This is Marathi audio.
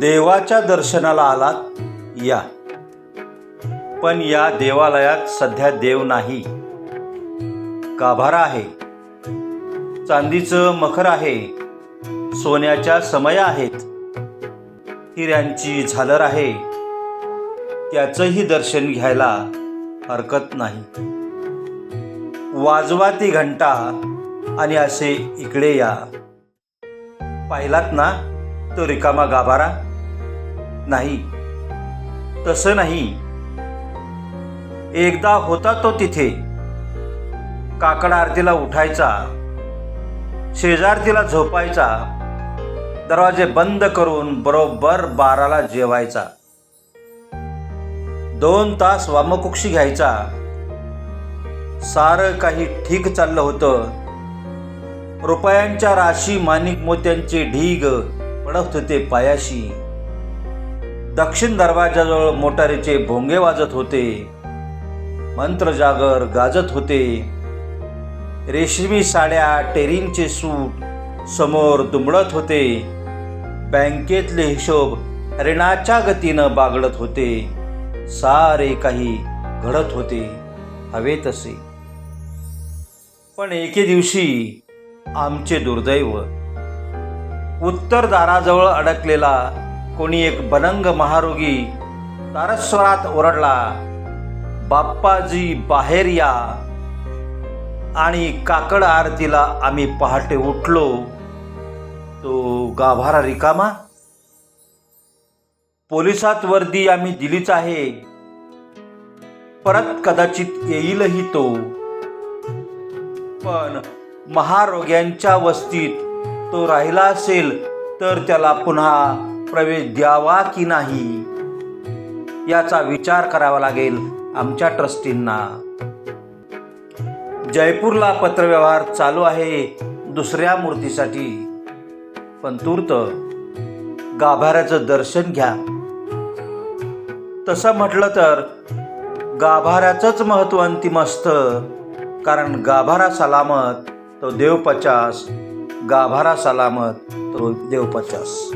देवाच्या दर्शनाला आलात? या. पण या देवालयात सध्या देव नाही. गाभारा आहे. चांदीचं मखर आहे. सोन्याच्या समया आहेत. हिऱ्यांची झालर आहे. त्याचंही दर्शन घ्यायला हरकत नाही. वाजवा ती घंटा आणि असे इकडे या. पाहिलात ना तो रिकामा गाभारा? नाही. तसं नाही. एकदा होता तो तिथे. काकड आरतीला उठायचा. शेजारतीला झोपायचा. दरवाजे बंद करून बरोबर बाराला जेवायचा. दोन तास वामकुक्षी घ्यायचा. सारं काही ठीक चाललं होतं. रुपयांच्या राशी माणिक मोत्यांचे ढीग पडत होते पायाशी. दक्षिण दरवाजाजवळ मोटारीचे भोंगे वाजत होते. मंत्रजागर गाजत होते. रेशमी साड्या टेरिंगचे सूट समोर दुमडत होते. बँकेतले हिशोब रेणाच्या गतीनं बागडत होते. सारे काही घडत होते. हवे तसे. पण एके दिवशी आमचे दुर्दैव. उत्तर दाराजवळ अडकलेला कोणी एक बनंग महारोगी तारस्वरात ओरडला बाप्पाजी बाहेर या. आणि काकड आरतीला आम्ही पहाटे उठलो. तो गाभारा रिकामा? पोलिसात वर्दी आम्ही दिलीच आहे. परत कदाचित येईलही तो. पण महारोग्यांच्या वस्तीत तो राहिला असेल तर त्याला पुन्हा प्रवेश द्यावा की नाही? याचा विचार करावा लागेल आमच्या ट्रस्टींना. जयपूरला पत्रव्यवहार चालू आहे दुसऱ्या मूर्तीसाठी. पण तूर्त गाभाऱ्याचं दर्शन घ्या. तसं म्हटलं तर गाभाऱ्याचंच महत्त्व अंतिम असतं कारण गाभारा सलामत तो देवपचास. गाभारा सलामत तो देवपचास.